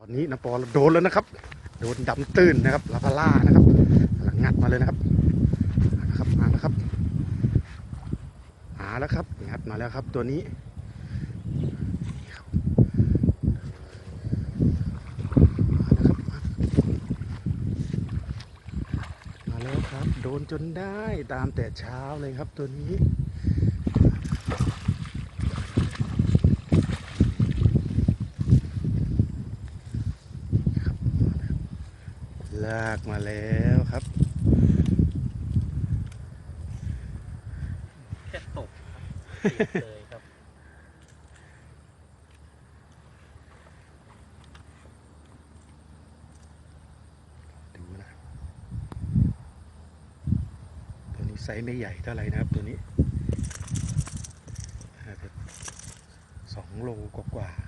ตอนนี้นปอโดนแล้วนะครับ โดนดำตื้นนะครับลาพาล่านะครับกำลังงัดมาเลยนะครับมาแล้วครับมาแล้วครับมาแล้วครับงัดมาแล้วครับ ตัวนี้มาแล้วครับโดนจนได้ตามแต่เช้าเลยครับตัวนี้ ลากมาแล้วครับแค่ตกครับติดเลยครับ ดูนะ ตัวนี้ไซส์ไม่ใหญ่เท่าไหร่นะครับตัวนี้น่าจะสองโลกว่าๆ